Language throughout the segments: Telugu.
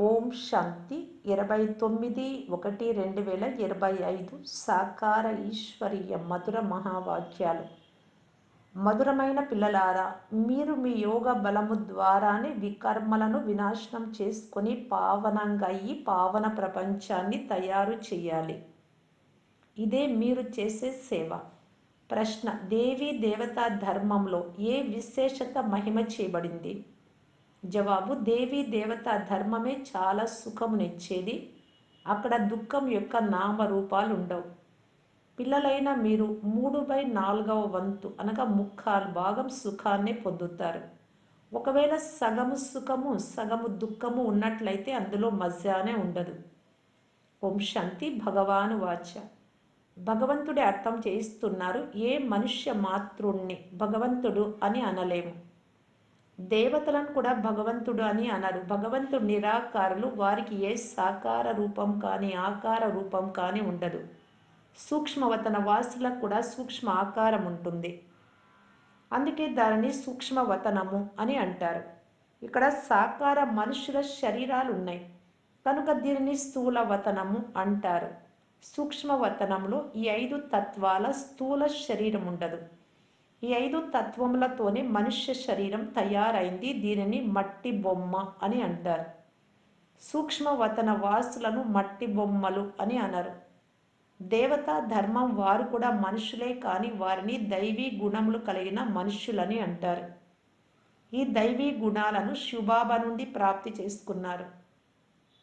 ఓం శాంతి. ఇరవై తొమ్మిది ఒకటి రెండు వేల ఇరవై ఐదు సాకార ఈశ్వరీయ మధుర మహావాక్యాలు. మధురమైన పిల్లలారా మీరు మీ యోగ బలము ద్వారానే వికర్మలను వినాశనం చేసుకొని పావనంగా అయ్యి పావన ప్రపంచాన్ని తయారు చేయాలి. ఇదే మీరు చేసే సేవ. ప్రశ్న దేవీ దేవతా ధర్మంలో ఏ విశేషత మహిమ చేయబడింది? జవాబు దేవీ దేవత ధర్మమే చాలా సుఖమునిచ్చేది. అక్కడ దుఃఖం యొక్క నామరూపాలు ఉండవు పిల్లలైన మీరు మూడు బై నాలుగవ వంతు అనగా ముక్కాలు భాగం సుఖాన్ని పొందుతారు. ఒకవేళ సగము సుఖము సగము దుఃఖము ఉన్నట్లయితే అందులో మజానే ఉండదు. ఓం శాంతి భగవాను వాచ. భగవంతుడే అర్థం చేయిస్తున్నారు ఏ మనుష్య మాతృణ్ణి భగవంతుడు అని అనలేము. దేవతలను కూడా భగవంతుడు అని అనరు భగవంతుడు నిరాకారులు వారికి ఏ సాకార రూపం కానీ ఆకార రూపం కానీ ఉండదు. సూక్ష్మవతన వాసులకు కూడా సూక్ష్మ ఆకారం ఉంటుంది. అందుకే దానిని సూక్ష్మవతనము అని అంటారు. ఇక్కడ సాకార మనుషుల శరీరాలు ఉన్నాయి కనుక దీనిని స్థూల వతనము అంటారు. సూక్ష్మవతనంలో ఈ ఐదు తత్వాల స్థూల శరీరం ఉండదు. ఈ ఐదు తత్వములతోనే మనుష్య శరీరం తయారైంది. దీనిని మట్టి బొమ్మ అని అంటారు. సూక్ష్మవతన వాసులను మట్టి బొమ్మలు అని అనరు. దేవతా ధర్మం వారు కూడా మనుషులే కానీ వారిని దైవీ గుణములు కలిగిన మనుష్యులని అంటారు. ఈ దైవీ గుణాలను శుభాబ నుండి ప్రాప్తి చేసుకున్నారు.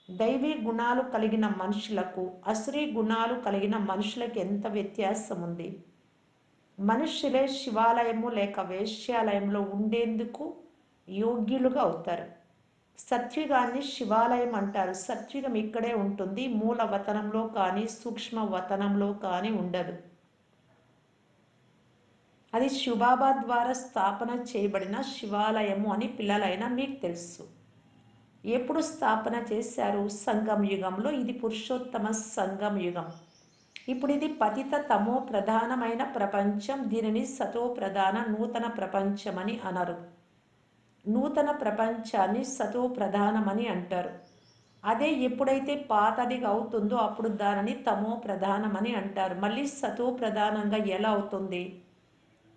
దైవీ గుణాలు కలిగిన మనుషులకు అసురీ గుణాలు కలిగిన మనుషులకు ఎంత వ్యత్యాసం ఉంది మనుష్యులే శివాలయము లేక వేశ్యాలయంలో ఉండేందుకు యోగ్యులుగా అవుతారు. సత్యుగాన్ని శివాలయం అంటారు. సత్యుగం ఇక్కడే ఉంటుంది. మూల వతనంలో కానీ సూక్ష్మ వతనంలో కానీ ఉండదు. అది శుభాబా ద్వారా స్థాపన చేయబడిన శివాలయము అని పిల్లలైన మీకు తెలుసు. ఎప్పుడు స్థాపన చేశారు? సంగం యుగంలో. ఇది పురుషోత్తమ సంగం యుగం. ఇప్పుడు ఇది పతిత తమో ప్రధానమైన ప్రపంచం దీనిని సతో ప్రధాన నూతన ప్రపంచమని అనరు. నూతన ప్రపంచాన్ని సతో ప్రధానమని అంటారు. అదే ఎప్పుడైతే పాతదిగా అవుతుందో అప్పుడు దానిని తమో ప్రధానమని అంటారు. మళ్ళీ సతో ప్రధానంగా ఎలా అవుతుంది?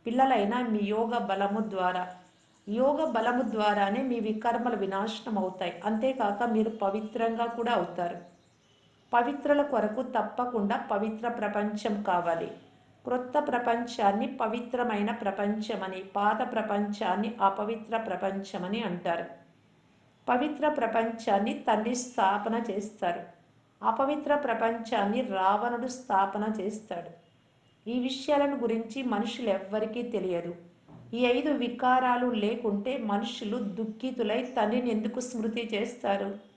పిల్లలైన మీ యోగ బలము ద్వారా. యోగ బలము ద్వారానే మీ వికర్మలు వినాశనం అవుతాయి అంతేకాక మీరు పవిత్రంగా కూడా అవుతారు. పవిత్రుల కొరకు తప్పకుండా పవిత్ర ప్రపంచం కావాలి. క్రొత్త ప్రపంచాన్ని పవిత్రమైన ప్రపంచమని పాత ప్రపంచాన్ని అపవిత్ర ప్రపంచమని అంటారు. పవిత్ర ప్రపంచాన్ని తండ్రి స్థాపన చేస్తారు. అపవిత్ర ప్రపంచాన్ని రావణుడు స్థాపన చేస్తాడు. ఈ విషయాలను గురించి మనుషులు ఎవ్వరికీ తెలియదు. ఈ ఐదు వికారాలు లేకుంటే మనుషులు దుఃఖితులై తండ్రిని ఎందుకు స్మృతి చేస్తారు?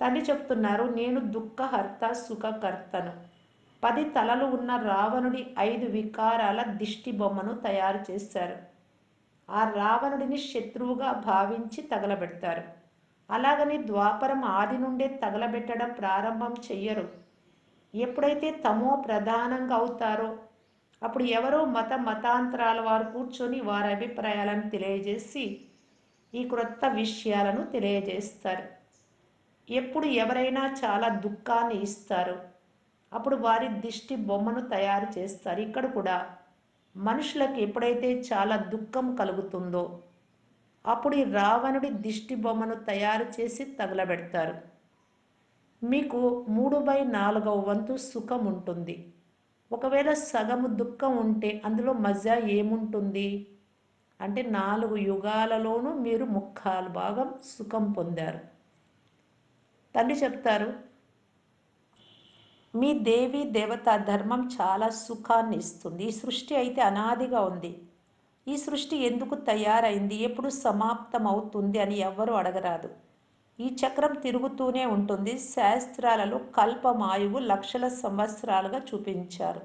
తండ్రి చెప్తున్నారు నేను దుఃఖహర్త సుఖకర్తను. పది తలలు ఉన్న రావణుడి ఐదు వికారాల దిష్టి బొమ్మను తయారు చేశారు. ఆ రావణుడిని శత్రువుగా భావించి తగలబెడతారు. అలాగని ద్వాపరం ఆది నుండే తగలబెట్టడం ప్రారంభం చెయ్యరు. ఎప్పుడైతే తమో ప్రధానంగా అవుతారో అప్పుడు ఎవరో మత మతాంతరాల వారు కూర్చొని వారి అభిప్రాయాలను తెలియజేసి ఈ క్రొత్త విషయాలను తెలియజేస్తారు. ఎప్పుడు ఎవరైనా చాలా దుఃఖాన్ని ఇస్తారు. అప్పుడు వారి దిష్టి బొమ్మను తయారు చేస్తారు. ఇక్కడ కూడా మనుషులకు ఎప్పుడైతే చాలా దుఃఖం కలుగుతుందో అప్పుడు ఈ రావణుడి దిష్టి బొమ్మను తయారు చేసి తగలబెడతారు. మీకు మూడు బై నాలుగవ వంతు సుఖం ఉంటుంది. ఒకవేళ సగము దుఃఖం ఉంటే అందులో మజా ఏముంటుంది? అంటే నాలుగు యుగాలలోనూ మీరు ముక్కాలు భాగం సుఖం పొందారు. తండ్రి చెప్తారు మీ దేవి దేవత ధర్మం చాలా సుఖాన్ని ఇస్తుంది. ఈ సృష్టి అయితే అనాదిగా ఉంది. ఈ సృష్టి ఎందుకు తయారైంది? ఎప్పుడు సమాప్తం అవుతుంది అని ఎవ్వరూ అడగరాదు. ఈ చక్రం తిరుగుతూనే ఉంటుంది. శాస్త్రాలలో కల్పమాయువు లక్షల సంవత్సరాలుగా చూపించారు.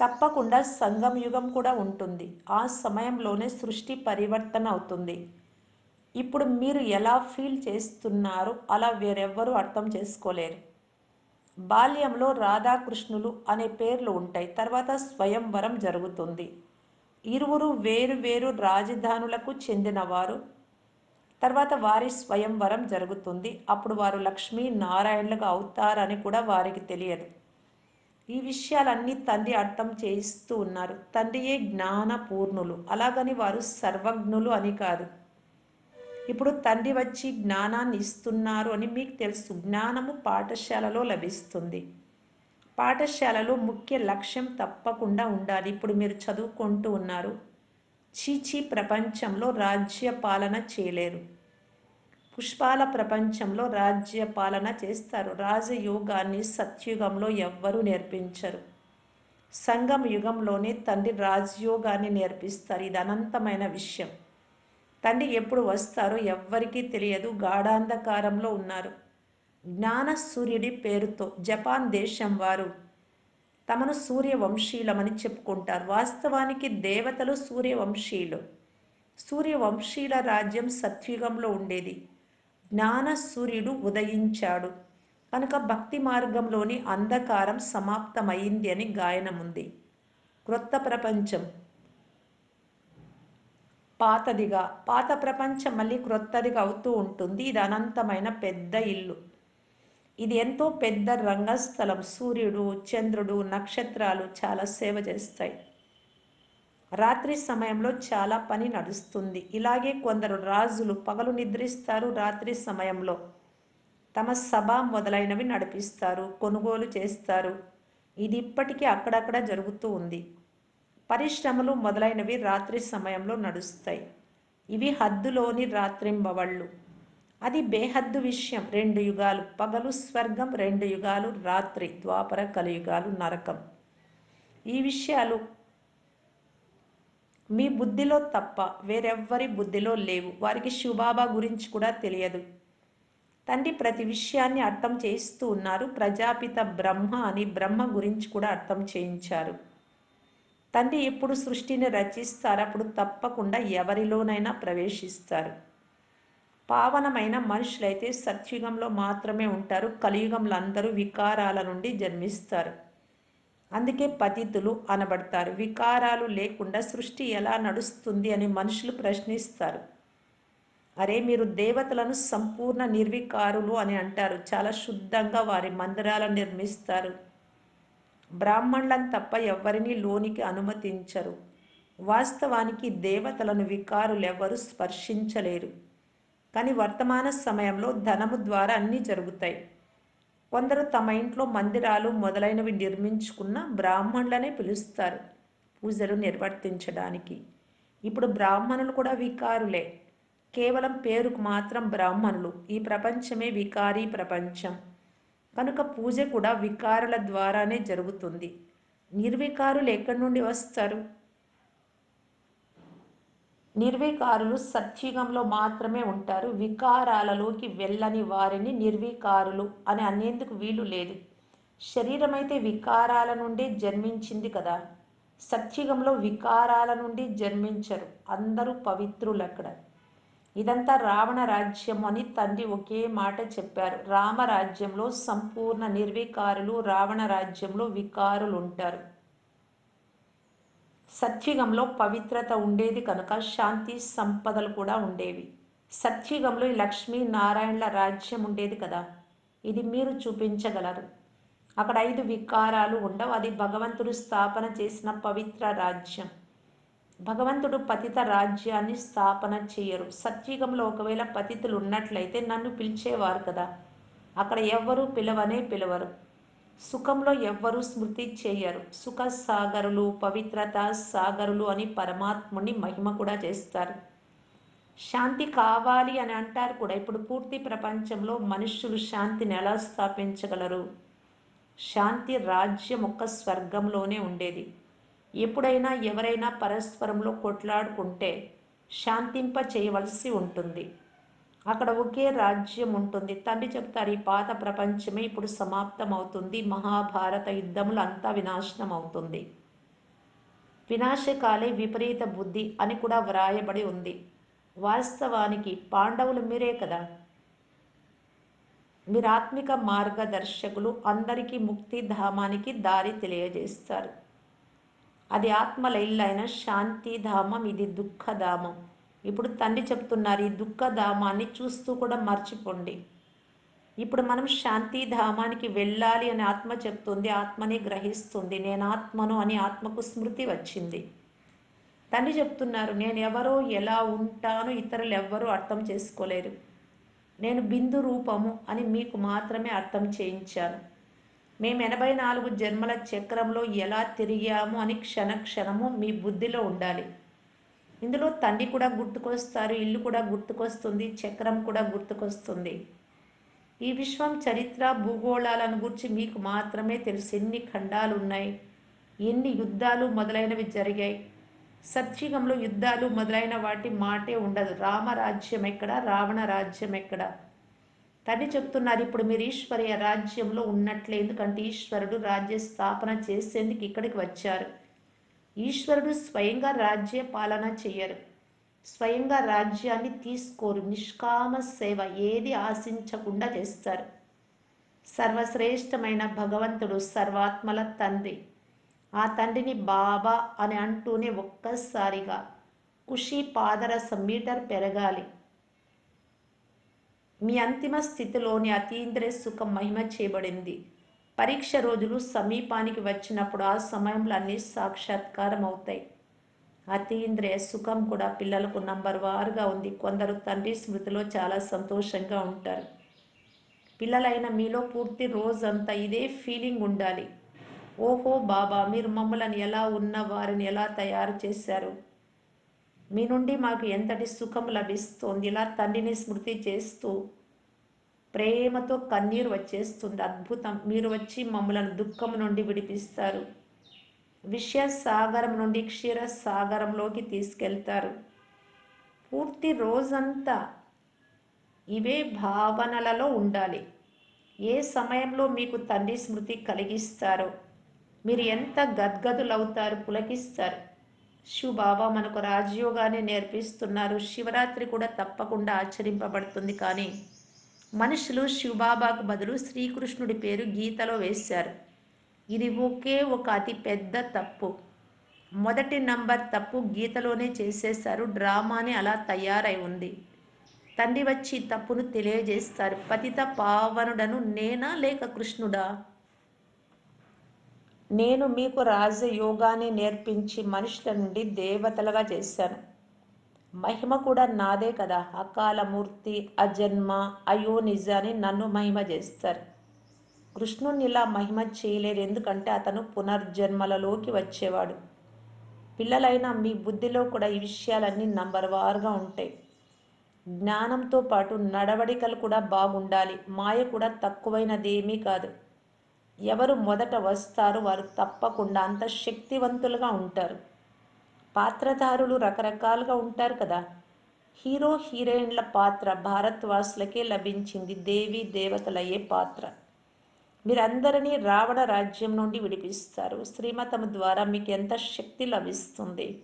తప్పకుండా సంగం యుగం కూడా ఉంటుంది. ఆ సమయంలోనే సృష్టి పరివర్తన అవుతుంది. ఇప్పుడు మీరు ఎలా ఫీల్ చేస్తున్నారో అలా వేరెవ్వరూ అర్థం చేసుకోలేరు. బాల్యంలో రాధాకృష్ణులు అనే పేర్లు ఉంటాయి. తర్వాత స్వయంవరం జరుగుతుంది. ఇరువురు వేరు వేరు రాజధానులకు చెందినవారు. తర్వాత వారి స్వయంవరం జరుగుతుంది. అప్పుడు వారు లక్ష్మీ నారాయణులుగా అవుతారని కూడా వారికి తెలియదు. ఈ విషయాలన్నీ తండ్రి అర్థం చేయిస్తూ ఉన్నారు. తండ్రియే జ్ఞానపూర్ణులు. అలాగని వారు సర్వజ్ఞులు అని కాదు. ఇప్పుడు తండ్రి వచ్చి జ్ఞానాన్ని ఇస్తున్నారు అని మీకు తెలుసు. జ్ఞానము పాఠశాలలో లభిస్తుంది. పాఠశాలలో ముఖ్య లక్ష్యం తప్పకుండా ఉండాలి. ఇప్పుడు మీరు చదువుకుంటూ ఉన్నారు. చీచీ ప్రపంచంలో రాజ్య పాలన చేయలేరు. పుష్పాల ప్రపంచంలో రాజ్య పాలన చేస్తారు. రాజయోగాన్ని సత్యుగంలో ఎవ్వరూ నేర్పించరు. సంగం యుగంలోనే తండ్రి రాజయోగాన్ని నేర్పిస్తారు. ఇది అనంతమైన విషయం. తండ్రి ఎప్పుడు వస్తారో ఎవ్వరికీ తెలియదు. గాఢాంధకారంలో ఉన్నారు. జ్ఞాన సూర్యుడి పేరుతో జపాన్ దేశం వారు తమను సూర్యవంశీలమని చెప్పుకుంటారు. వాస్తవానికి దేవతలు సూర్యవంశీయులు సూర్యవంశీల రాజ్యం సత్యుగంలో ఉండేది. జ్ఞాన సూర్యుడు ఉదయించాడు. కనుక భక్తి మార్గంలోని అంధకారం సమాప్తమైంది అని గాయనముంది. క్రొత్త ప్రపంచం. పాతదిగా పాత ప్రపంచం మళ్ళీ క్రొత్తదిగా అవుతూ ఉంటుంది. ఇది అనంతమైన పెద్ద ఇల్లు. ఇది ఎంతో పెద్ద రంగస్థలం. సూర్యుడు చంద్రుడు నక్షత్రాలు చాలా సేవ చేస్తాయి. రాత్రి సమయంలో చాలా పని నడుస్తుంది. ఇలాగే కొందరు రాజులు పగలు నిద్రిస్తారు. రాత్రి సమయంలో తమ సభ మొదలైనవి నడిపిస్తారు. కొనుగోలు చేస్తారు. ఇది ఇప్పటికీ అక్కడక్కడ జరుగుతూ ఉంది. పరిశ్రమలు మొదలైనవి రాత్రి సమయంలో నడుస్తాయి. ఇవి హద్దులోని రాత్రింబవళ్ళు. అది బేహద్దు విషయం. రెండు యుగాలు పగలు స్వర్గం రెండు యుగాలు రాత్రి ద్వాపర కలియుగాలు నరకం. ఈ విషయాలు మీ బుద్ధిలో తప్ప వేరెవ్వరి బుద్ధిలో లేవు. వారికి శివబాబా గురించి కూడా తెలియదు. తండ్రి ప్రతి విషయాన్ని అర్థం చేస్తూ ఉన్నారు. ప్రజాపిత బ్రహ్మ అని బ్రహ్మ గురించి కూడా అర్థం చేయించారు. తండ్రి ఎప్పుడు సృష్టిని రచిస్తారు? అప్పుడు తప్పకుండా ఎవరిలోనైనా ప్రవేశిస్తారు. పావనమైన మనుషులైతే సత్యుగంలో మాత్రమే ఉంటారు. కలియుగంలో అందరూ వికారాల నుండి జన్మిస్తారు. అందుకే పతితులు అనబడతారు. వికారాలు లేకుండా సృష్టి ఎలా నడుస్తుంది అని మనుషులు ప్రశ్నిస్తారు. అరే మీరు దేవతలను సంపూర్ణ నిర్వికారులు అని అంటారు. చాలా శుద్ధంగా వారి మందిరాలను నిర్మిస్తారు. బ్రాహ్మణులను తప్ప ఎవరిని లోనికి అనుమతించరు. వాస్తవానికి దేవతలను వికారులు ఎవరు స్పర్శించలేరు. కానీ వర్తమాన సమయంలో ధనము ద్వారా అన్నీ జరుగుతాయి. కొందరు తమ ఇంట్లో మందిరాలు మొదలైనవి నిర్మించుకున్న బ్రాహ్మణులనే పిలుస్తారు పూజలు నిర్వర్తించడానికి. ఇప్పుడు బ్రాహ్మణులు కూడా వికారులే. కేవలం పేరుకు మాత్రం బ్రాహ్మణులు. ఈ ప్రపంచమే వికారీ ప్రపంచం. కనుక పూజ కూడా వికారుల ద్వారానే జరుగుతుంది. నిర్వికారులు ఎక్కడి నుండి వస్తారు. నిర్వికారులు సత్యుగంలో మాత్రమే ఉంటారు. వికారాలలోకి వెళ్ళని వారిని నిర్వికారులు అని అనేందుకు వీలు లేదు. శరీరం అయితే వికారాల నుండి జన్మించింది కదా. సత్యుగంలో వికారాల నుండి జన్మించరు. అందరూ పవిత్రులు అక్కడ ఇదంతా రావణ రాజ్యం అని తండ్రి ఒకే మాట చెప్పారు. రామరాజ్యంలో సంపూర్ణ నిర్వికారులు రావణ రాజ్యంలో వికారులు ఉంటారు సత్యుగంలో పవిత్రత ఉండేది కనుక శాంతి సంపదలు కూడా ఉండేవి. సత్యుగంలో లక్ష్మీ నారాయణల రాజ్యం ఉండేది కదా. ఇది మీరు చూపించగలరు. అక్కడ ఐదు వికారాలు ఉండవు. అది భగవంతుడు స్థాపన చేసిన పవిత్ర రాజ్యం. భగవంతుడు పతిత రాజ్యాన్ని స్థాపన చేయరు. సత్యుగంలో ఒకవేళ పతితులు ఉన్నట్లయితే నన్ను పిలిచేవారు కదా. అక్కడ ఎవ్వరూ పిలవనే పిలవరు. సుఖంలో ఎవ్వరూ స్మృతి చేయరు. సుఖ సాగరులు పవిత్రత సాగరులు అని పరమాత్ముని మహిమ కూడా చేస్తారు. శాంతి కావాలి అని అంటారు కూడా. ఇప్పుడు పూర్తి ప్రపంచంలో మనుష్యులు శాంతిని ఎలా స్థాపించగలరు? శాంతి రాజ్యం ఒక్క స్వర్గంలోనే ఉండేది. ఎప్పుడైనా ఎవరైనా పరస్పరంలో కొట్లాడుకుంటే శాంతింప చేయవలసి ఉంటుంది. అక్కడ ఒకే రాజ్యం ఉంటుంది. తండ్రి చెప్తారు ఈ పాత ప్రపంచమే ఇప్పుడు సమాప్తం అవుతుంది మహాభారత యుద్ధములు అంతా వినాశనం అవుతుంది వినాశకాలే విపరీత బుద్ధి అని కూడా వ్రాయబడి ఉంది. వాస్తవానికి పాండవులు మీరే కదా. మీరు ఆత్మిక మార్గదర్శకులు. అందరికీ ముక్తి ధామానికి దారి తెలియజేస్తారు. అది ఆత్మల శాంతిధామం ఇది దుఃఖధామం. ఇప్పుడు తండ్రి చెప్తున్నారు ఈ దుఃఖధామాన్ని చూస్తూ కూడా మర్చిపోండి. ఇప్పుడు మనం శాంతిధామానికి వెళ్ళాలి అని ఆత్మ చెప్తుంది ఆత్మని గ్రహిస్తుంది. నేను ఆత్మను అని ఆత్మకు స్మృతి వచ్చింది. తండ్రి చెప్తున్నారు నేను ఎవరో ఎలా ఉంటానో ఇతరులు ఎవ్వరూ అర్థం చేసుకోలేరు. నేను బిందు రూపము అని మీకు మాత్రమే అర్థం చేయించాను. మేము ఎనభై నాలుగు జన్మల చక్రంలో ఎలా తిరిగాము అని క్షణ క్షణము మీ బుద్ధిలో ఉండాలి. ఇందులో తండ్రి కూడా గుర్తుకొస్తారు ఇల్లు కూడా గుర్తుకొస్తుంది చక్రం కూడా గుర్తుకొస్తుంది. ఈ విశ్వం చరిత్ర భూగోళాలను గురించి మీకు మాత్రమే తెలుసు ఎన్ని ఖండాలు ఉన్నాయి ఎన్ని యుద్ధాలు మొదలైనవి జరిగాయి. సత్యుగంలో యుద్ధాలు మొదలైన వాటి మాటే ఉండదు. రామరాజ్యం ఎక్కడ? రావణ రాజ్యం ఎక్కడ? తండ్రి చెప్తున్నారు ఇప్పుడు మీరు ఈశ్వరీయ రాజ్యంలో ఉన్నట్లే ఎందుకంటే ఈశ్వరుడు రాజ్య స్థాపన చేసేందుకు ఇక్కడికి వచ్చారు. ఈశ్వరుడు స్వయంగా రాజ్య పాలన చేయరు. స్వయంగా రాజ్యాన్ని తీసుకోరు. నిష్కామ సేవ ఏది ఆశించకుండా చేస్తారు. సర్వశ్రేష్టమైన భగవంతుడు సర్వాత్మల తండ్రి. ఆ తండ్రిని బాబా అని అంటూనే ఒక్కసారిగా ఖుషి పాదరసం మీటర్ పెరగాలి. మీ అంతిమ స్థితిలోని అతీంద్రియ సుఖం మహిమ చేయబడింది. పరీక్ష రోజులు సమీపానికి వచ్చినప్పుడు ఆ సమయంలో అన్ని సాక్షాత్కారం అవుతాయి. అతీంద్రియ సుఖం కూడా పిల్లలకు నంబర్ వారుగా ఉంది. కొందరు తండ్రి స్మృతిలో చాలా సంతోషంగా ఉంటారు. పిల్లలైన మీలో పూర్తి రోజంతా ఇదే ఫీలింగ్ ఉండాలి. ఓహో బాబా మీరు మమ్మల్ని ఎలా ఉన్న వారిని ఎలా తయారు చేశారు? మీ నుండి మాకు ఎంతటి సుఖం లభిస్తోంది? ఇలా తండ్రిని స్మృతి చేస్తూ ప్రేమతో కన్నీరు వచ్చేస్తుంది. అద్భుతం. మీరు వచ్చి మమ్మలను దుఃఖం నుండి విడిపిస్తారు. విషయ సాగరం నుండి క్షీర సాగరంలోకి తీసుకెళ్తారు. పూర్తి రోజంతా ఇవే భావనలలో ఉండాలి. ఏ సమయంలో మీకు తండ్రి స్మృతి కలిగిస్తారో మీరు ఎంత గద్గదులవుతారు పులకిస్తారు. శివ బాబా మనకు రాజయోగాన్ని నేర్పిస్తున్నారు. శివరాత్రి కూడా తప్పకుండా ఆచరింపబడుతుంది కానీ మనుషులు శివబాబాకు బదులు శ్రీకృష్ణుడి పేరు గీతలో వేశారు. ఇది ఒకే ఒక అతి పెద్ద తప్పు. మొదటి నంబర్ తప్పు గీతలోనే చేసేశారు. డ్రామాని అలా తయారై ఉంది. తండ్రి వచ్చి తప్పును తెలియజేస్తారు. పతిత పావనుడను నేనా లేక కృష్ణుడా? నేను మీకు రాజయోగాన్ని నేర్పించి మనుషుల నుండి దేవతలుగా చేశాను. మహిమ కూడా నాదే కదా. అకాలమూర్తి అజన్మ అయోనిజ అని నన్ను మహిమ చేస్తారు. కృష్ణుని ఇలా మహిమ చేయలేరు ఎందుకంటే అతను పునర్జన్మలలోకి వచ్చేవాడు. పిల్లలైన మీ బుద్ధిలో కూడా ఈ విషయాలన్నీ నంబర్ వారుగా ఉంటాయి. జ్ఞానంతో పాటు నడవడికలు కూడా బాగుండాలి. మాయ కూడా తక్కువైనదేమీ కాదు. ఎవరు మొదట వస్తారో వారు తప్పకుండా అంత శక్తివంతులుగా ఉంటారు. పాత్రధారులు రకరకాలుగా ఉంటారు కదా. హీరో హీరోయిన్ల పాత్ర భారత్వాసులకే లభించింది దేవి దేవతలయ్యే పాత్ర. మీరందరినీ రావణ రాజ్యం నుండి విడిపిస్తారు. శ్రీమతం ద్వారా మీకు ఎంత శక్తి లభిస్తుంది?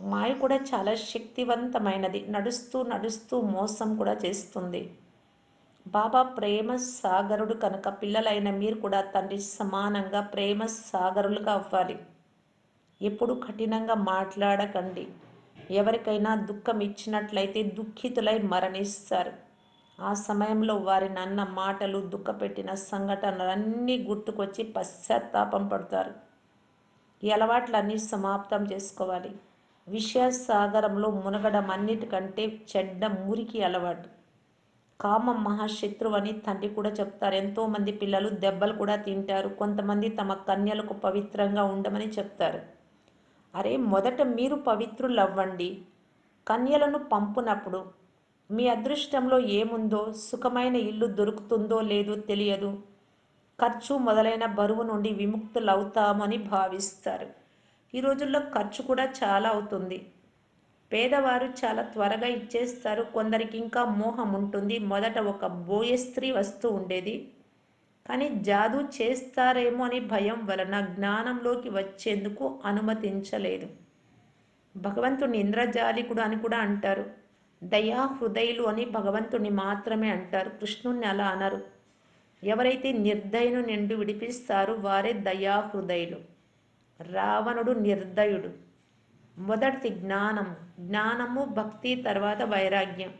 మాయ కూడా చాలా శక్తివంతమైనది. నడుస్తూ నడుస్తూ మోసం కూడా చేస్తుంది. బాబా ప్రేమ సాగరుడు కనుక పిల్లలైన మీరు కూడా తండ్రి సమానంగా ప్రేమ సాగరులుగా అవ్వాలి. ఎప్పుడు కఠినంగా మాట్లాడకండి. ఎవరికైనా దుఃఖం ఇచ్చినట్లయితే దుఃఖితులై మరణిస్తారు. ఆ సమయంలో వారి నన్న మాటలు దుఃఖపెట్టిన సంఘటనలన్నీ గుర్తుకొచ్చి పశ్చాత్తాపం పడతారు. ఈ అలవాట్లన్నీ సమాప్తం చేసుకోవాలి. విషయ సాగరంలో మునగడం అన్నిటికంటే చెడ్డ మురికి అలవాటు. కామం మహాశత్రువు అని తండ్రి కూడా చెప్తారు. ఎంతోమంది పిల్లలు దెబ్బలు కూడా తింటారు. కొంతమంది తమ కన్యలకు పవిత్రంగా ఉండమని చెప్తారు. అరే మొదట మీరు పవిత్రులు అవ్వండి కన్యలను పంపునప్పుడు మీ అదృష్టంలో ఏముందో సుఖమైన ఇల్లు దొరుకుతుందో లేదో తెలియదు. ఖర్చు మొదలైన బరువు నుండి విముక్తులవుతామని భావిస్తారు. ఈ రోజుల్లో ఖర్చు కూడా చాలా అవుతుంది. పేదవారు చాలా త్వరగా ఇచ్చేస్తారు. కొందరికి ఇంకా మోహం ఉంటుంది. మొదట ఒక బోయ స్త్రీ వస్తూ ఉండేది. కానీ జాదు చేస్తారేమో అని భయం వలన జ్ఞానంలోకి వచ్చేందుకు అనుమతించలేదు. భగవంతుని ఇంద్రజాలికుడు అని కూడా అంటారు. దయా హృదయులు అని భగవంతుని మాత్రమే అంటారు. కృష్ణుణ్ణి అలా అనరు. ఎవరైతే నిర్దయను నిండు విడిపిస్తారో వారే దయా హృదయులు. రావణుడు నిర్దయుడు. మొదటిది జ్ఞానము. జ్ఞానము భక్తి తర్వాత వైరాగ్యం.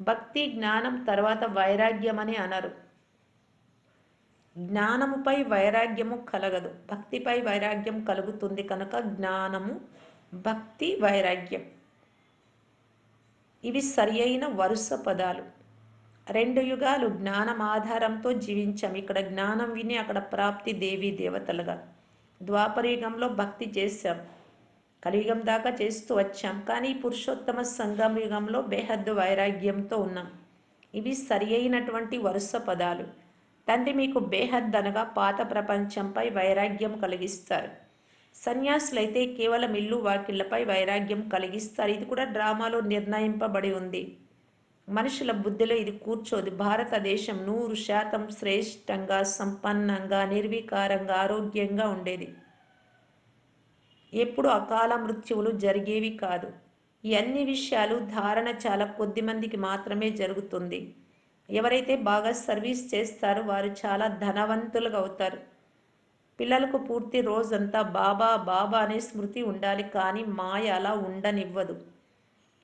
భక్తి జ్ఞానం తర్వాత వైరాగ్యం అని అనరు. జ్ఞానముపై వైరాగ్యము కలగదు. భక్తిపై వైరాగ్యం కలుగుతుంది కనుక జ్ఞానము భక్తి వైరాగ్యం. ఇవి సరి అయిన వరుస పదాలు. రెండు యుగాలు జ్ఞానం ఆధారంతో జీవించాం. ఇక్కడ జ్ఞానం విని అక్కడ ప్రాప్తి దేవీ దేవతలుగా. ద్వాపరయుగంలో భక్తి చేశాం. కలియుగం దాకా చేస్తూ వచ్చాం. కానీ పురుషోత్తమ సంగం యుగంలో బేహద్దు వైరాగ్యంతో ఉన్నాం. ఇవి సరి అయినటువంటి వరుస పదాలు. తండ్రి మీకు బేహద్ అనగా పాత ప్రపంచంపై వైరాగ్యం కలిగిస్తారు. సన్యాసులైతే కేవలం ఇల్లు వాకిళ్ళపై వైరాగ్యం కలిగిస్తారు. ఇది కూడా డ్రామాలో నిర్ణయింపబడి ఉంది. మనుషుల బుద్ధిలో ఇది కూర్చోదు. భారతదేశం నూరు శాతం శ్రేష్టంగా సంపన్నంగా నిర్వికారంగా ఆరోగ్యంగా ఉండేది. ఎప్పుడు అకాల మృత్యువులు జరిగేవి కాదు. ఈ అన్ని విషయాలు ధారణ చాలా కొద్ది మందికి మాత్రమే జరుగుతుంది. ఎవరైతే బాగా సర్వీస్ చేస్తారో వారు చాలా ధనవంతులుగా అవుతారు. పిల్లలకు పూర్తి రోజంతా బాబా బాబా అనే స్మృతి ఉండాలి కానీ మాయ అలా ఉండనివ్వదు.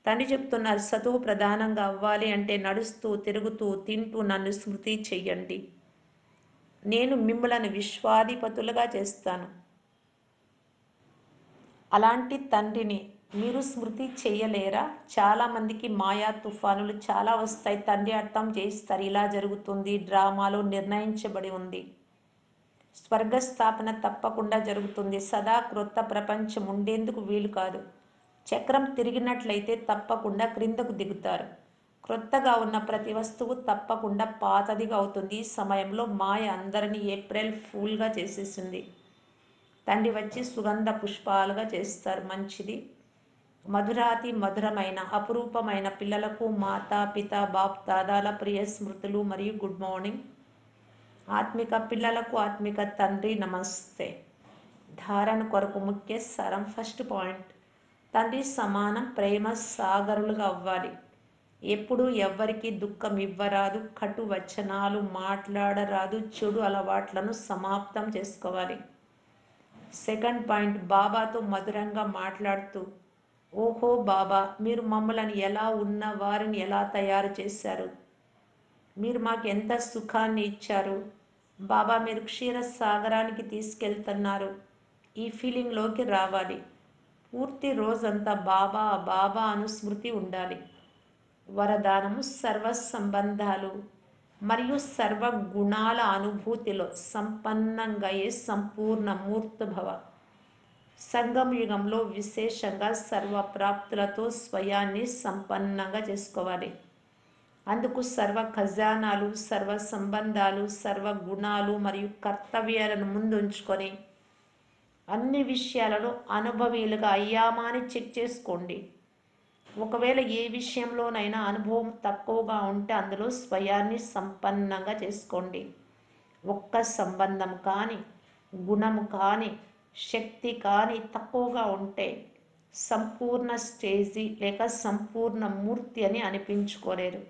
తండ్రి చెప్తున్నారు సతువు ప్రధానంగా అవ్వాలి అంటే నడుస్తూ తిరుగుతూ తింటూ నన్ను స్మృతి చెయ్యండి. నేను మిమ్మలను విశ్వాధిపతులుగా చేస్తాను. అలాంటి తండ్రిని మీరు స్మృతి చేయలేరా? చాలామందికి మాయా తుఫానులు చాలా వస్తాయి. తండ్రి అర్థం చేస్తారు ఇలా జరుగుతుంది. డ్రామాలో నిర్ణయించబడి ఉంది. స్వర్గస్థాపన తప్పకుండా జరుగుతుంది. సదా క్రొత్త ప్రపంచం ఉండేందుకు వీలు కాదు. చక్రం తిరిగినట్లయితే తప్పకుండా క్రిందకు దిగుతారు. క్రొత్తగా ఉన్న ప్రతి వస్తువు తప్పకుండా పాతదిగా అవుతుంది. ఈ సమయంలో మాయ అందరినీ ఏప్రిల్ ఫూల్గా చేసేసింది. తండ్రి వచ్చి సుగంధ పుష్పాలుగా చేస్తారు. మంచిది. మధురాతి మధురమైన అపురూపమైన పిల్లలకు మాతా పిత బాప్ దాదాల ప్రియ స్మృతులు మరియు గుడ్ మార్నింగ్. ఆత్మిక పిల్లలకు ఆత్మిక తండ్రి నమస్తే. ధారణ కొరకు ముఖ్య సారం ఫస్ట్ పాయింట్. తండ్రి సమానం ప్రేమ సాగరులుగా అవ్వాలి. ఎప్పుడు ఎవ్వరికి దుఃఖం ఇవ్వరాదు కటు వచనాలు మాట్లాడరాదు చెడు అలవాట్లను సమాప్తం చేసుకోవాలి. సెకండ్ పాయింట్ బాబాతో మధురంగా మాట్లాడుతూ ఓహో బాబా మీరు మమ్మలను ఎలా ఉన్న వారిని ఎలా తయారు చేశారు? మీరు మాకు ఎంత సుఖాన్ని ఇచ్చారు? బాబా మీరు క్షీర సాగరానికి తీసుకెళ్తున్నారు. ఈ ఫీలింగ్లోకి రావాలి. పూర్తి రోజంతా బాబా బాబా అనుస్మృతి ఉండాలి. వరదానము సర్వ సంబంధాలు మరియు సర్వ గుణాల అనుభూతిలో సంపన్నంగా ఏ సంపూర్ణ మూర్తభవ. సంగం యుగంలో విశేషంగా సర్వ ప్రాప్తులతో స్వయాన్ని సంపన్నంగా చేసుకోవాలి. అందుకు సర్వ ఖజానాలు సర్వ సంబంధాలు సర్వ గుణాలు మరియు కర్తవ్యాలను ముందుంచుకొని అన్ని విషయాలలో అనుభవీలుగా అయ్యామా అని చెక్ చేసుకోండి. ఒకవేళ ఏ విషయంలోనైనా అనుభవం తక్కువగా ఉంటే అందులో స్వయాన్ని సంపన్నంగా చేసుకోండి. ఒక్క సంబంధం కానీ గుణము కానీ శక్తి కానీ తక్కువగా ఉంటే సంపూర్ణ స్టేజీ లేక సంపూర్ణ మూర్తి అని అనిపించుకోలేరు.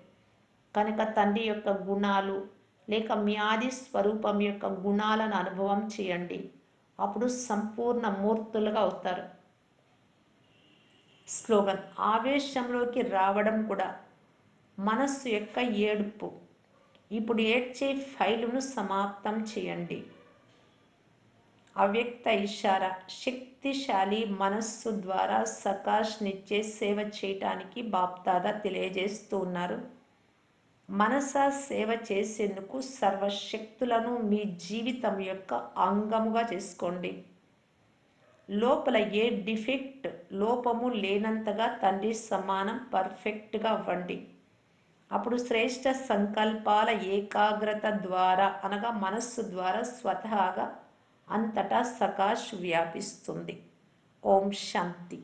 కనుక తండ్రి యొక్క గుణాలు లేక మీ ఆది స్వరూపం యొక్క గుణాలను అనుభవం చేయండి. అప్పుడు సంపూర్ణ మూర్తులుగా అవుతారు. స్లోగన్. ఆవేశంలోకి రావడం కూడా మనస్సు యొక్క ఏడుపు. ఇప్పుడు ఏడ్చే ఫైలును సమాప్తం చేయండి. అవ్యక్త ఇషారా శక్తిశాలి మనస్సు ద్వారా సకాష్నిచ్చే సేవ చేయటానికి బాప్దాదా తెలియజేస్తూ ఉన్నారు. మనస సేవ చేసేందుకు సర్వశక్తులను మీ జీవితం యొక్క అంగముగా చేసుకోండి. లోపల ఏ డిఫెక్ట్ లోపము లేనంతగా తండ్రి సమానం పర్ఫెక్ట్గా అవ్వండి అప్పుడు శ్రేష్ట సంకల్పాల ఏకాగ్రత ద్వారా అనగా మనస్సు ద్వారా స్వతహాగా అంతటా సకాష్ వ్యాపిస్తుంది. ఓం శాంతి.